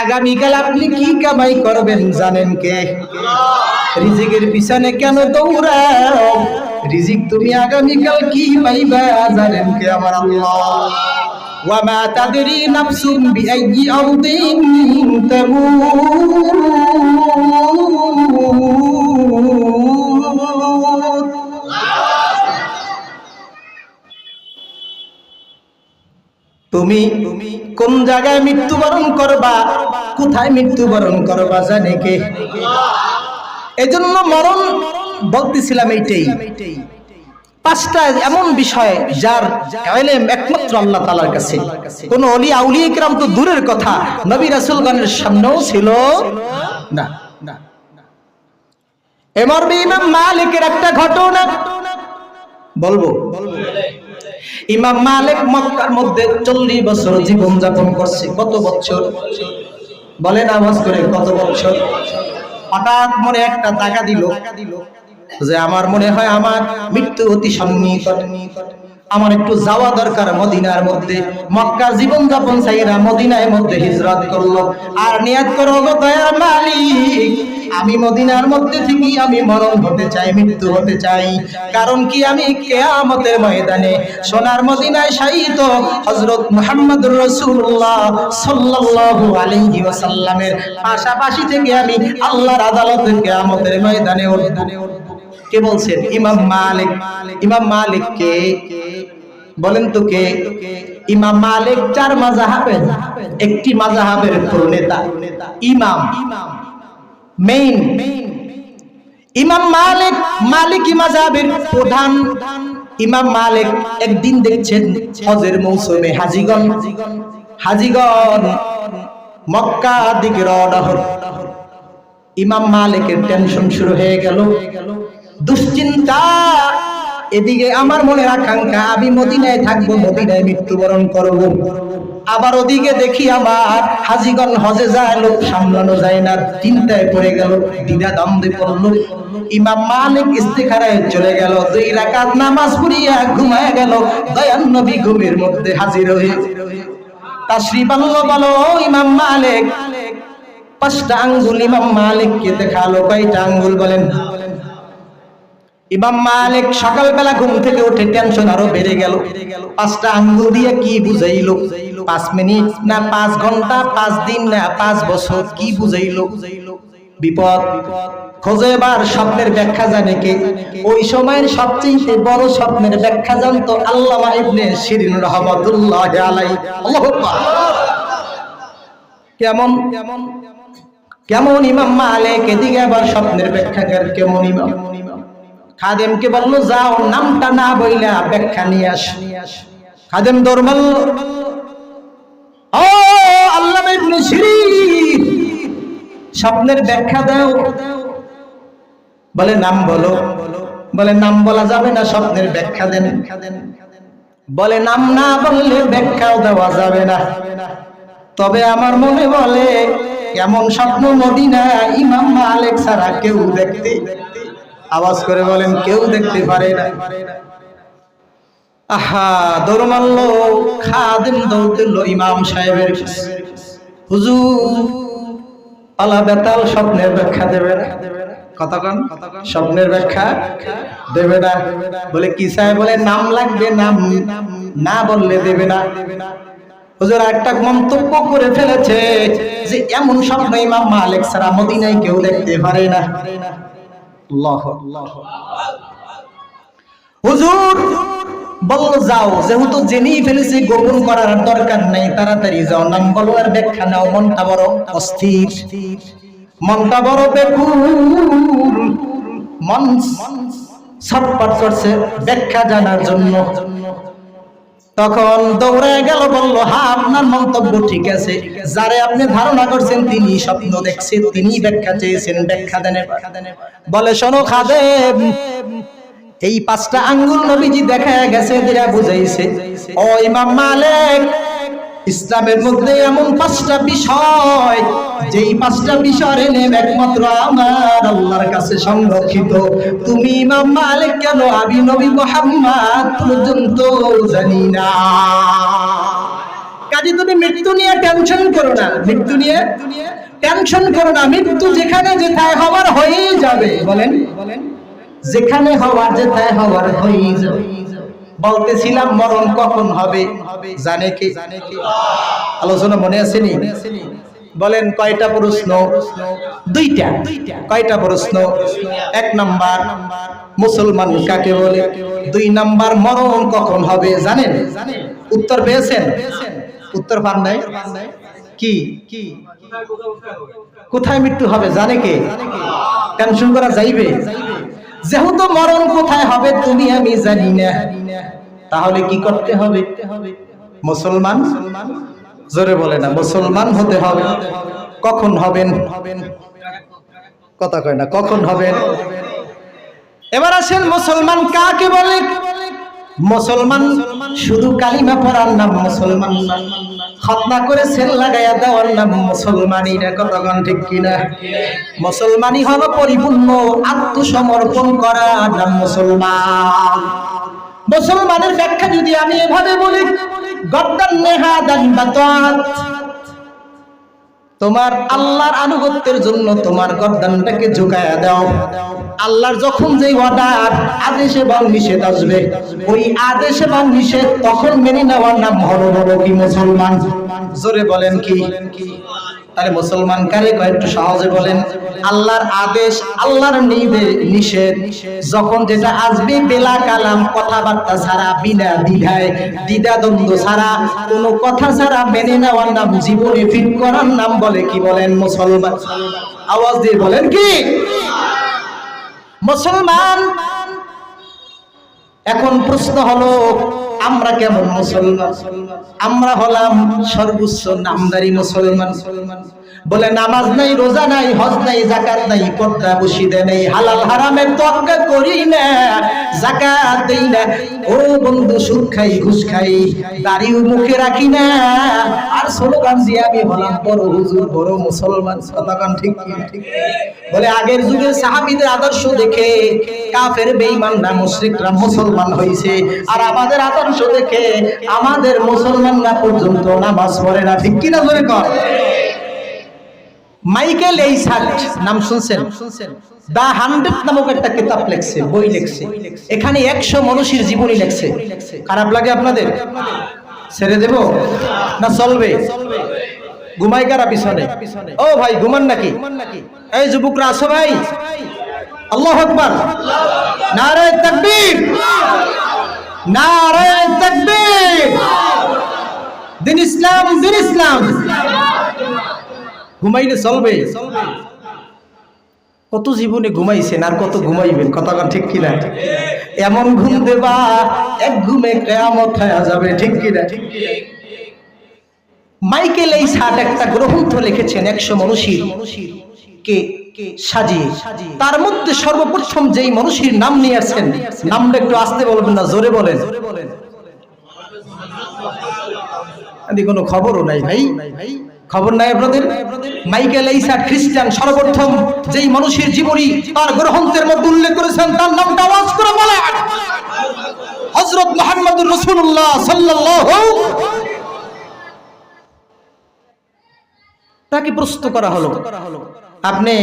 আগামীকাল আপনি কি কামাই করবেন জানেন কে? রিজিকের পিছনে কেন দৌড়াও? রিজিক তুমি আগামীকাল কি পাইবা জানেন কে আমার আল্লাহ? আরদিন তামুত তুমি কোন জায়গায় মৃত্যুবরণ করবা? কোথায় মৃত্যুবরণ করবা জানে কে? এজন্য মরণ বলতেছিলাম এইটাই। পাঁচটা এমন বিষয় যার একমাত্র আল্লাহ তালার কাছে। কোন অলি আউলি ইকরাম তো দূরের কথা, নবী রাসূলগণের সামনেও ছিল না। এমর ইমাম মালিকের একটা ঘটনা। বলব? ইমাম মালিক মক্কার মধ্যে চল্লিশ বছর জীবন যাপন করছে। কত বছর? বলেন আওয়াজ করে, কত বছর? হঠাৎ মনে একটা টাকা দিল যে আমার মনে হয় আমার মৃত্যু অতি সন্নিহিত আমার একটু যাওয়া দরকার মদিনার মধ্যে। মক্কা জীবন যাপন চাইরা মদিনার মধ্যে হিজরত করল। আর নিয়াত করো গো দয়ার মালিক আমি মদিনার মধ্যে থেকে, আমি মরণ হতে চাই, মৃত্যু হতে চাই। কারণ কি আমি কেয়ামতের ময়দানে সোনার মদিনায় শাহিত হযরত মুহাম্মদুর রাসূলুল্লাহ সাল্লাল্লাহু আলাইহি ওয়াসাল্লামের পাশাপাশি থেকে আমি আল্লাহর আদালতে কেয়ামতের ময়দানে কে বলছেন? ইমাম মালিক। ইমাম মালিক কে? বলেন তো কে? ইমাম মালিক চার মাযহাবের। একটি মাযহাবের প্রণেতা। ইমাম। মেইন ইমাম মালিক, মালিকি মাযহাবের প্রধান। ইমাম মালিক একদিন দেখছেন হজের মৌসুমে হাজিগণ। হাজিগণ মক্কা দিকে রওনা হল। ইমাম মালিকের টেনশন শুরু হয়ে গেল। দুশ্চিন্তা, এদিকে আমার মনের আকাঙ্ক্ষা, আমি মদিনায় থাকব, মদিনায় মৃত্যুবরণ করব। আবার ওদিকে দেখি আমার হাজিগণ হজে যায়, লোক সামলানো যায় না, চিন্তায় পড়ে গেল, দ্বিধা দ্বন্দ্বে পড়ল। ইমাম মালিক ইস্তেখারায় চলে গেল, দুই রাকাত নামাজ পড়িয়া ঘুমায় গেল দয়ান নবী ঘুমের মধ্যে হাজির হয়ে। তাশরিফ আনলো বলো, ইমাম মালিক, পাঁচটা আঙ্গুল ইমাম মালিককে দেখাল, কয়টা আঙ্গুল বলেন? ইমাম মালিক সকালবেলা ঘুম থেকে উঠে টেনশন আরও বেড়ে গেল। পাঁচটা আঙ্গুল দিয়ে কি বুঝাইলো? পাঁচ মিনিট না পাঁচ ঘণ্টা, পাঁচ দিন না পাঁচ বছর কি বুঝাইলো? বিপদ। খোঁজে এবার স্বপ্নের ব্যাখ্যা জানে কে? ওই সময়ের সবচেয়ে বড় স্বপ্নের ব্যাখ্যা জানতো আল্লামা ইবনে শিরিন রহমাতুল্লাহ আলাই। কেমন? কেমন? কেমন ইমাম মালিক? এদিকে আবার স্বপ্নের ব্যাখ্যাকার কেমন ইমাম? খাদেমকে বলল, যাও, নামটা না বইলা ব্যাখ্যা নিয়ে আস। খাদেম দৌড় স্বপ্নের ব্যাখ্যা দাও। বলে, নাম বলো। বলে, নাম বলা যাবে না, স্বপ্নের ব্যাখ্যা দেন। বলে, নাম না বললে ব্যাখ্যাও দেওয়া যাবে না। তবে আমার মনে বলে, এমন স্বপ্ন মদিনা ইমাম মালিক ছাড়া কেউ দেখতে আওয়াজ করে বলেন, কেউ দেখতে পারে না। আহা দৌড় মারলো খাদিম দৌড় ইমাম সাহেবের হুজুর আলা বেতাল স্বপ্নের ব্যাখ্যা দেবে না? কতক্ষণ স্বপ্নের ব্যাখ্যা দেবে না। বলে কি সাহেব বলে, নাম লাগবে, নাম না বললে দেবে না। হুজুর, একটা মন্তব্য করে ফেলেছে যে, এমন স্বপ্ন ইমাম মালিক ছাড়া মদিনায় কেউ দেখতে পারে না। হুজুর বলল যাও, যেহেতু জেনেই ফেলেছি, গোপন করার দরকার নাই, তাড়াতাড়ি যাও নাম বলো আর ব্যাখ্যা নাও, মনটা বড় অস্থির। মনটা বড় বেকুর মন ছটপট করছে, ব্যাখ্যা জানার জন্য। তখন দৌড়ে গেল, বলল, হা, আপনার মন্তব্য ঠিক আছে। যারে আপনি ধারণা করছেন তিনি স্বপ্ন দেখছেন তিনি ব্যাখ্যা চেয়েছেন, ব্যাখ্যা দেন বলে, শোনো খাদে এই পাঁচটা আঙ্গুল নবীজি দেখা গেছে দিরা বুঝাইছে। ও ইমাম মালিক ইসলামের মধ্যে এমন পাঁচটা বিষয়, যেই পাঁচটা বিষয় এলেম একমাত্র আমার আল্লাহর কাছে সংরক্ষিত। তুমি ইমাম মালিক কেন? আমি নবী মোহাম্মদ পর্যন্ত জানি না। কাজে তুমি মৃত্যু নিয়ে টেনশন করো না। মৃত্যু নিয়ে টেনশন করো না। মৃত্যু যেখানে যেথায় হওয়ার হয়েই যাবে। বলেন বলেন, যেখানে হওয়ার যেথায় হওয়ার হয়েই যাবে। বলতেছিলাম মরণ কখন হবে? জানে কি? আলোচনা মনে আসেনি বলেন, কয়টা প্রশ্ন? দুইটা। কয়টা প্রশ্ন? এক নাম্বার, মুসলমান কাকে বলে? দুই নাম্বার, মরণ কখন হবে? জানেন? উত্তর পেয়েছেন? উত্তর পান নাই? কি? কোথায় মৃত্যু হবে? জানে কে? টেনশন করা যাইবে? যেহেতু মরণ কোথায় হবে তুমি আমি জানি না। তাহলে কি করতে হবে? মুসলমান? জোরে বলে না, মুসলমান হতে হবে। কখন হবেন? কথা কয় না, কখন হবেন? এবার আসেন মুসলমান কাকে বলে? মুসলমান শুধু কালিমা পড়ার নাম মুসলমান খতনা করে সেল লাগাইয়া দেওয়ার নাম মুসলমানই না কতক্ষণ ঠিক কিনা? মুসলমানই হলো পরিপূর্ণ আত্মসমর্পণ করা নাম মুসলমান। মুসলমানের ব্যাখ্যা যদি আমি এভাবে বলি, গদ্দান নেহা দান তোমার আল্লাহর আনুগত্যের জন্য তোমার গর্দানটাকে ঝুঁকায়া দাও। আল্লাহর যখন যেই অর্ডার আদেশ এবং নিষেধ আসবে, ওই আদেশ এবং নিষেধ তখন মেনে নেওয়ার নাম হলো বড় কি মুসলমান? জোরে বলেন কি? তাহলে মুসলমান কারে কয়, একটু সহজে বলেন। আল্লাহর আদেশ, আল্লাহর নিষেধ। যখন যেটা আসবে বেলা কালাম, কথাবার্তা ছাড়া, বিনা দ্বিধায় দ্বিধা দ্বন্দ্ব ছাড়া, কোনো কথা ছাড়া মেনে নেওয়ার নাম, জীবনে ফিট করার নাম বলে কি বলেন মুসলমান? আওয়াজ দিয়ে বলেন কি? মুসলমান, এখন প্রশ্ন হলো আমরা কেমন মুসলমান? আমরা হলাম সর্বোচ্চ নামদারি মুসলমান। বলে, নামাজ নাই, রোজা নাই, হজ নাই জাকাত নাই পর্দা বসিদে নেই, হালাল হারামের তক্কা করি না জাকাত দেই না। ও বন্ধু, সুদ খাই, ঘুষ খাই, দাড়িও মুখে রাখি না। আর স্লোগান দিয়ে আমি হলাম বড় হুজুর, বড় মুসলমান কতক্ষণ ঠিক কি, ঠিক বলে, আগের যুগে সাহাবীদের আদর্শ দেখে কাফের বেঈমানরা, মুশরিকরা মুসলমান হইছে। আর আমাদের আদর্শ দেখে আমাদের মুসলমানরা পর্যন্ত নামাজ পড়ে না, ঠিক কিনা ধরে কর মাইকেল এই নাম শুনছেন? দা হান্ড্রেড নামক একটা কিতাব লেখছে, বই লেখছে। এখানে একশো মানুষের জীবনী লেখছে। খারাপ লাগে আপনাদের? ছেড়ে দেব? না চলবে? ঘুমাই কারা পিছনে। ও ভাই, ঘুমান নাকি? এই যুবকরা আসো ভাই? আল্লাহ আকবার। নারায় তাকবীর। নারায় তাকবীর। দিন ইসলাম দিন ইসলাম। ঘুমাইলে চলবে। কত জীবনে ঘুমাইছেন আর কত ঘুমাইবেন? কথা ঠিক কিনা? এমন ঘুম দেবা, এক ঘুমে কেয়ামত হয়ে যাবে, ঠিক কিনা? ঠিক মাইকেল এই ষাট একটা গ্রন্থ লিখেছেন একশো মনীষীর কে সাজিয়ে। তার মধ্যে সর্বপ্রথম যেই মনুষীর নাম নিয়ে আসছেন, নামটা একটু আসতে বলবেন না, জোরে বলেন। কোনো খবরও নাই ভাই ভাই? খবর নাই আপনাদের? মাইকেল এইসা খ্রিস্টান সর্বপ্রথম যেই মানুষের জীবনী তার গ্রন্থের মধ্যে উল্লেখ করেছেন, তার নামটা আওয়াজ করে বলেন। হযরত মুহাম্মদুর রাসূলুল্লাহ সাল্লাল্লাহু তাকে প্রস্তুত করা হলো। আপনি,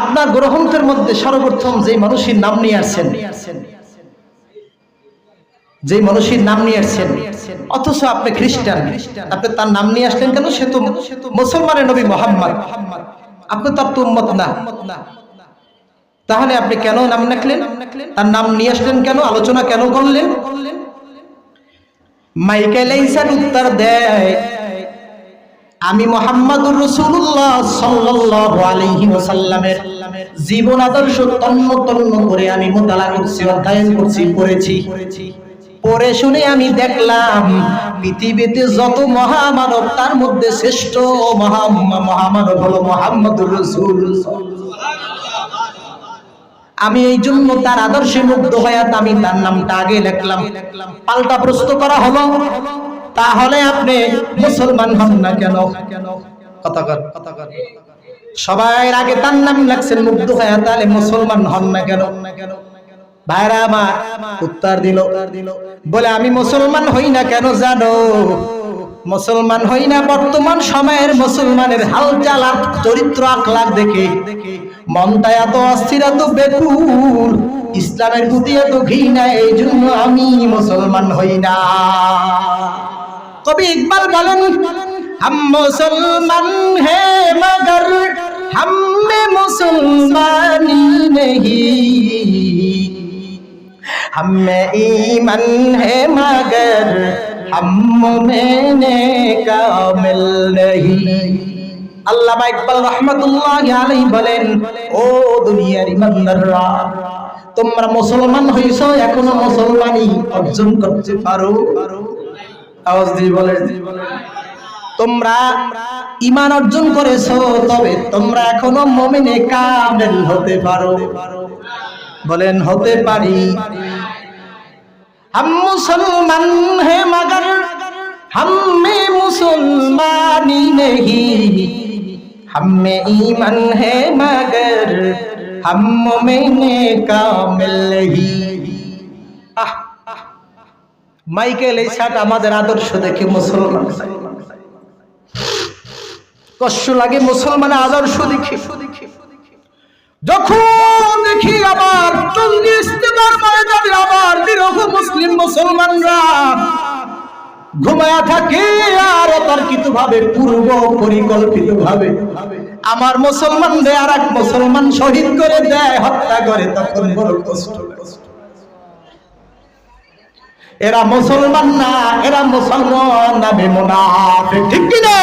আপনার গ্রন্থের মধ্যে সর্বপ্রথম যে মানুষের নাম নিয়ে আসছেন যে মানুষের নাম নিয়ে আসছেন, অথচ আপনি খ্রিস্টান। আপনি তার নাম নিয়ে আসলেন কেন? সে তো মুসলমানের নবী মোহাম্মদ। আপনি তার তো উম্মত না। তাহলে আপনি কেন নাম রাখলেন? তার নাম নিয়ে আসলেন কেন? আলোচনা কেন করলেন? মাইকেল ইসান উত্তর দেয়, আমি মোহাম্মদুর রসুল্লাহ সাল্লাল্লাহু আলাইহি ওয়াসাল্লামের জীবন আদর্শ তন্ন তন্ন করে আমি মোতালা করছি অধ্যয়ন করছি পড়েছি পড়ে শুনে আমি দেখলাম, পৃথিবীতে যত মহামানব, তার মধ্যে শ্রেষ্ঠ মহামানব হলো মোহাম্মদুর রসুল। আমি এই জন্য তার আদর্শে মুগ্ধ হয়ে আমি তার নামটা আগে লিখলাম। পাল্টা প্রশ্ন করা হলো, তাহলে আপনি মুসলমান হন না কেন? সবাই আগে তার নাম লাগছেন মুগ্ধ হয়ে তাহলে মুসলমান হন না কেন না কেন? ভাইরা আমার, উত্তর দিল, বলে, আমি মুসলমান হই না কেন জানো? মুসলমান হই না বর্তমান সময়ের মুসলমানের হালচাল আর চরিত্র আকলাক দেখে। মনটা এত অস্থির, এত বেকুল, ইসলামের প্রতি এত ঘৃণা, এই জন্য আমি মুসলমান হই না। কবি ইকবাল বলেন, হাম মুসলমান হে মগর, হাম মুসলমানি নেহি। हम में ईमान है मगर हम में कामिल नहीं আল্লামা ইকবাল রহমতুল্লাহ আলাই বলেন ও দুনিয়ার ইমানদাররা তোমরা মুসলমান হইছো এখনো মুসলমানই অর্জন করতে পারো আওয়াজ দিয়ে বলেন তোমরা ইমান অর্জন করেছো তবে তোমরা এখনো মমিনে কামেল হতে পারো বলেন, হতে পারি। হাম মুসলমান হে মগর, হামে মুসলমানি নেহি। হামে ইমান হে মগর, হাম মুমিনে কামিল মাইকেল, এই মাইকেল আমাদের আদর্শ দেখে মুসলমান কষ্ট লাগে মুসলমানের আদর্শ দেখে। যখন দেখি আবার ময়দানে আবার নিরহ মুসলিম মুসলমানরা ঘুমায়া থাকে, আর অতর্কিত ভাবে পূর্ব পরিকল্পিত ভাবে আমার মুসলমানদের আর এক মুসলমান শহীদ করে দেয়, হত্যা করে, তখন বড় কষ্ট এরা মুসলমান না, এরা মুসলমান নামে মুনাফিক, ঠিক কি না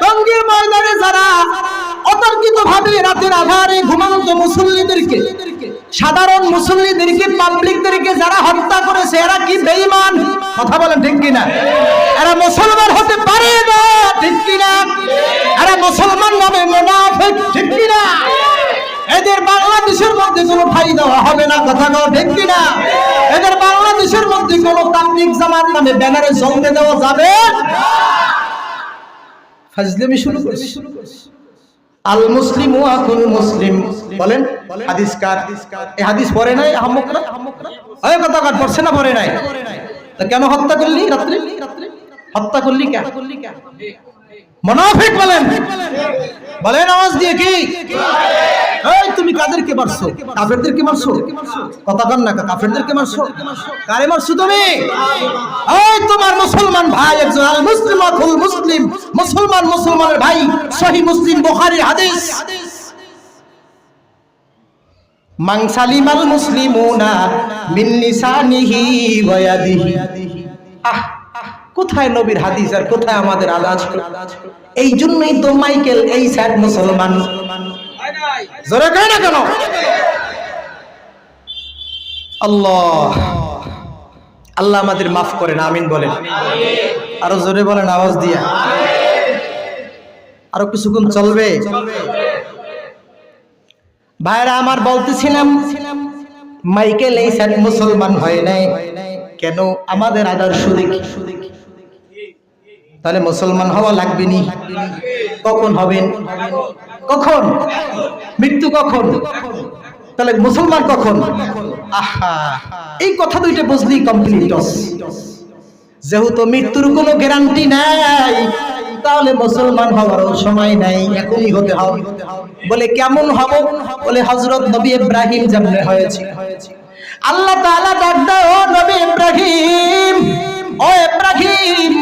টঙ্গীর ময়দানে যারা অতর্কিত ভাবে রাতের আধারে ঘুমান্ত মুসল্লিদেরকে, সাধারণ মুসল্লিদেরকে পাবলিকদেরকে যারা হত্যা করেছে, এরা কি বেঈমান? কথা বলেন ঠিক কি না এরা মুসলমান হতে পারে না, ঠিক কি না এরা মুসলমান নামে মুনাফিক, ঠিক কি না এদের বাংলাদেশের মধ্যে কোনো ঠাই দেওয়া হবে না, কথা কও ঠিক কি না এদের বাংলাদেশের মধ্যে কোনো তাবলিগ জামাত নামে ব্যানারে জলতে দেওয়া যাবে ফাজলামি শুরু করছি। আল মুসলিম আকুল মুসলিম। বলেন। হাদিস কার? এই হাদিস পড়ে নাই? আহমকরা ওই কথা কার? পড়ছে না পড়ে নাই? তো কেন হত্যা করলি রাত্রি? হত্যা করলি কেন মুনাফিক বলেন। বলেন আওয়াজ দিয়ে কি? এই, তুমি কাদেরকে মারছো? কাফেরদেরকে মারছো? কথা কন না, কাফেরদেরকে মারছো? কারে মারছো তুমি? এই, তোমার মুসলমান ভাই একজন আল মুসলিম আকুল মুসলিম। মুসলমান, মুসলমানের ভাই সহি মুসলিম বুখারীর হাদিস। মান সালিমাল মুসলিমুনা মিন লিসানিহি ওয়া ইয়াদিহি। আহ কোথায় নবীর হাদিস আর কোথায় আমাদের আলাজ? এই জন্যই তো মাইকেল, এই স্যার মুসলমান। কেন? আল্লাহ। আল্লাহ আমাদের মাফ করেন, আমিন বলেন। আরও জোরে বলেন, আওয়াজ আরও কিছুক্ষণ চলবে? ভাইরা, আমার বলতেছিলাম, মাইকেল, এই স্যার মুসলমান হয় নাই। কেন? আমাদের আদর্শ দেখি তাহলে মুসলমান হওয়া লাগবে নি? কখন হবেন কখন? মৃত্যু কখন? তাহলে মুসলমান কখন? এই কথা দুইটা বুঝলি কমপ্লিট যেহেতু মৃত্যুর কোনো গ্যারান্টি নাই, তাহলে মুসলমান হওয়ারও সময় নাই, এখনই হতে হবে। বলে কেমন হব? বলে হজরত নবী ইব্রাহিম যেমন হয়েছে। আল্লাহ তাআলা ডাক দেয় ও নবী ইব্রাহিম, ও ইব্রাহিম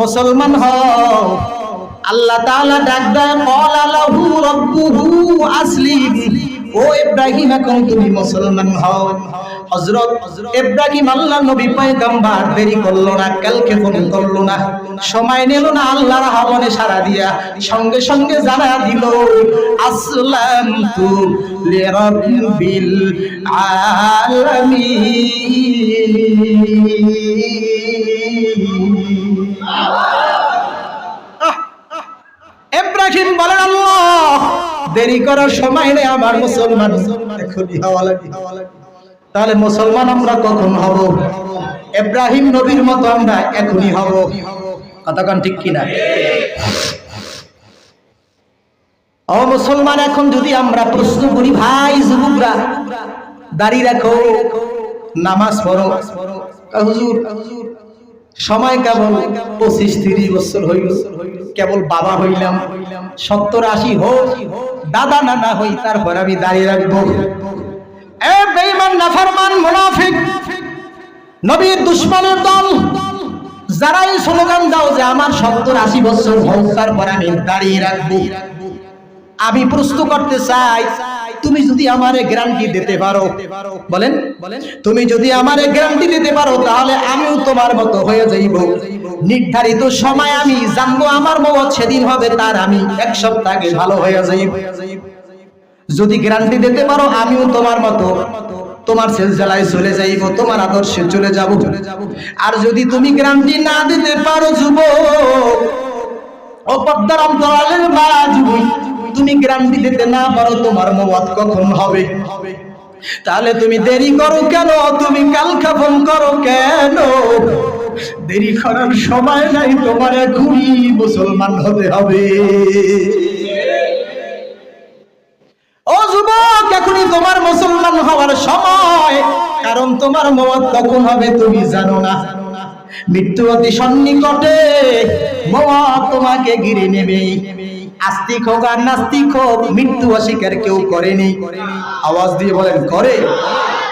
মুসলমান হও। আল্লাহ তাআলা ডাক দেয় ক্বালা লাহু রাব্বুহু আসলিম। ও ইব্রাহিম, এখন তুমি মুসলমান হও। হযরত ইব্রাহিম আল্লাহ নবী পয়গম্বর, দেরি করল না, কালকে ফোন করল না। সময় নিল না আল্লাহর আহ্বানে সাড়া দিয়া, সঙ্গে সঙ্গে জানা দিল আসলাম তু লিরাব্বিল আলামিন। ইব্রাহিম বলেন আল্লাহ দেরি করার সময় নেই আমার মুসলমান। এখনই হওয়া লাগে তাহলে মুসলমান আমরা কখন হব? ইব্রাহিম নবীর মতো আমরা এখনই হব। কতক্ষণ ঠিক কিনা? ও মুসলমান এখন যদি আমরা প্রশ্ন করি ভাই যুবকরা দাঁড়িয়ে রাখো নামাজ পড়ো। আহ, হুজুর সময় কেবল পঁচিশ তিরিশ বছর হইল। কেবল বাবা হইলাম। সত্তর আশি হোক, দাদা নানা হই, তারপর আমি দাঁড়িয়ে রাখব। এ মুনাফিক, নবীর দুশ্মনের দল, যারাই স্লোগান দাও যে আমার সত্তর আশি বছর হোক, তারপর আমি দাঁড়িয়ে রাখব। আমি প্রশ্ন করতে চাই, তুমি যদি আমারে গ্যারান্টি দিতে পারো। বলেন তুমি যদি আমারে গ্যারান্টি দিতে পারো, তাহলে আমিও তোমার মতো হয়ে যাইব। নির্ধারিত সময় আমি জানব, আমার মত সেদিন হবে, তার আমি এক সপ্তাহ আগে ভালো হয়ে যাইব। যদি গ্যারান্টি দিতে পারো, আমিও তোমার মতো, তোমার জেলায় চলে যাইব, তোমার আদর্শে চলে যাব। আর যদি তুমি গ্যারান্টি না দিতে পারো, যুবক ও পদ্মার অন্তরালের মা যুবই তুমি গ্যারান্টি দিতে না পারো, তোমার মত কখন হবে? তাহলে তুমি দেরি করো কেন? তুমি কাল খাপন করো কেন? দেরি করার সময় নাই, তোমার এখনই মুসলমান হতে হবে। ও যুবক, এখনই তোমার মুসলমান হওয়ার সময়, কারণ তোমার মত কখন হবে তুমি জানো না। মৃত্যু অতি সন্নিকটে মত তোমাকে ঘিরে নেবে। আস্তিক হোক আর নাস্তিক হোক, মৃত্যু অস্বীকার কেউ করেনি। আওয়াজ দিয়ে বলেন, করে?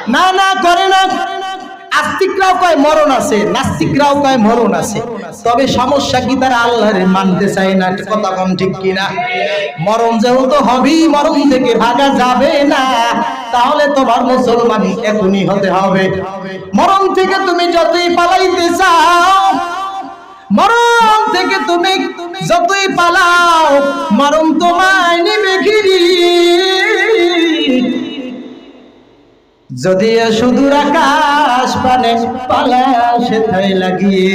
না না, করে না। আস্তিকরাও কয় মরণ আছে, নাস্তিকরাও কয় মরণ আছে। তবে সমস্যা কি তারা আল্লাহরে মানতে চায় না? কথা কম ঠিক কিনা? মরণ যেহেতু হবেই, মরণ থেকে ভাগা যাবে না। তাহলে তোমার মুসলমান এখনই হতে হবে। মরণ থেকে তুমি যতই পালাইতে চাও মরণ থেকে তুমি যতই পালাও, মরণ তোমায় নিবে ঘিরি। যদি সুদূর আকাশ পালে পালা সেথায় লাগিয়ে